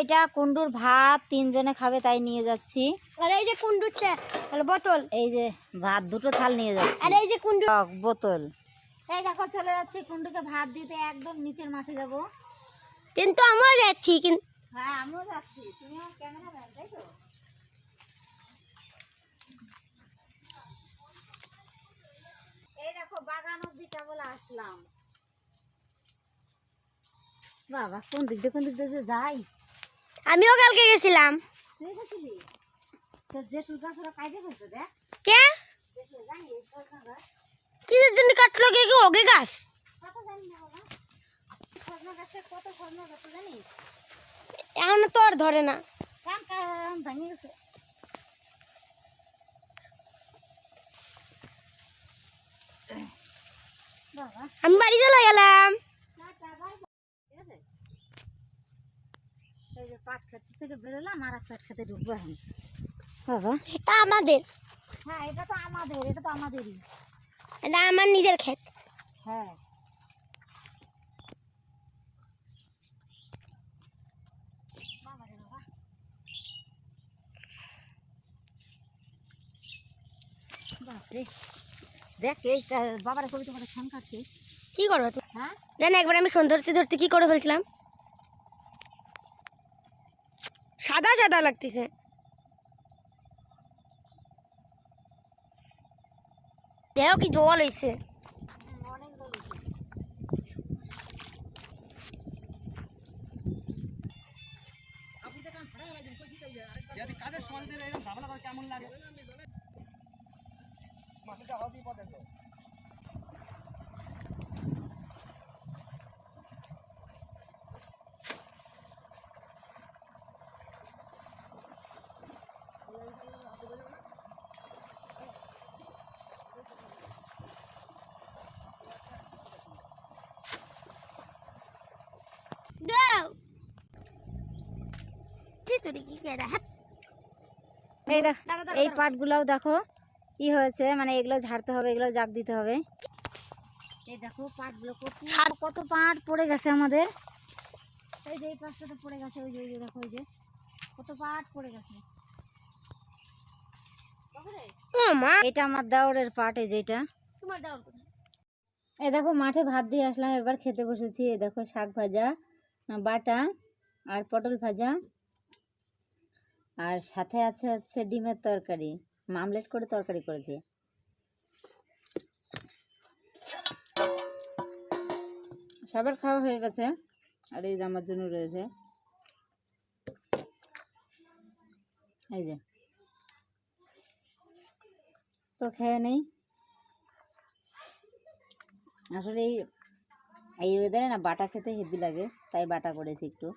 এটা কুন্ডুর ভাত তিনজনে খাবে তাই নিয়ে যাচ্ছি। আর এই যে কুন্ডুর চা আর বোতল। এই যে ভাত দুটো থাল নিয়ে যাচ্ছি। আর এই যে কুন্ডু বোতল। এই দেখো চলে যাচ্ছি কুন্ডুকে ভাত দিতে একদম নিচের মাঠে যাব। কিন্তু আমরা যাচ্ছি কিন্তু হ্যাঁ আমিও যাচ্ছি। তুমি আমার ক্যামেরা ম্যান তাই তো? এই দেখো বাগান অব্দি কেবল আসলাম। বাবা কোন দিক দিয়ে কোন দিক দিয়ে যাই? আমিও কালকে গেছিলাম। কে? কিসের জন্য কাটলো কে কি ওগে গাছ? এখন তো আর ধরে না। আমি বাড়ি চলে গেলাম। যে পাট ক্ষেত থেকে বেরোলাম আর পাট খেতে ঢুকবো এখন। বাবা। এটা আমাদের। হ্যাঁ এটা তো আমাদের এটা তো আমাদেরই। এটা আমার নিজের ক্ষেত। হ্যাঁ। বাপরে। দেখ এই বাবার কবি ফোন কাটছে কি করব তুমি? হ্যাঁ? জান একবার আমি সোন ধরতে ধরতে কি করে ফেলছিলাম? সাদা সাদা লাগতেছে। দেখো কি জল হয়েছে কেমন লাগে কি হ্যাঁ? এই দেখ এই পাটগুলোও দেখো কি হয়েছে মানে এগুলো ঝাড়তে হবে এগুলো জাগ দিতে হবে। এই দেখো পাটগুলো কত কত পাট পড়ে গেছে আমাদের। এই যে এই পাশটাতে পড়ে গেছে ওই যে ওই যে দেখো ওই যে। কত পাট পড়ে গেছে। এটা আমার দাওরের পাট এই যেটা তোমার এই দেখো মাঠে ভাত দিয়ে আসলাম এবার খেতে বসেছি। এই দেখো শাক ভাজা বাটা আর পটল ভাজা। আর সাথে আছে হচ্ছে ডিমের তরকারি মামলেট করে তরকারি করেছি। সবার খাওয়া হয়ে গেছে, আর এই যে আমার জন্য রয়েছে। এই যে। তো খেয়ে নেই। আসলে এই ওয়েদারে না বাটা খেতে হেভি লাগে, তাই বাটা করেছি একটু।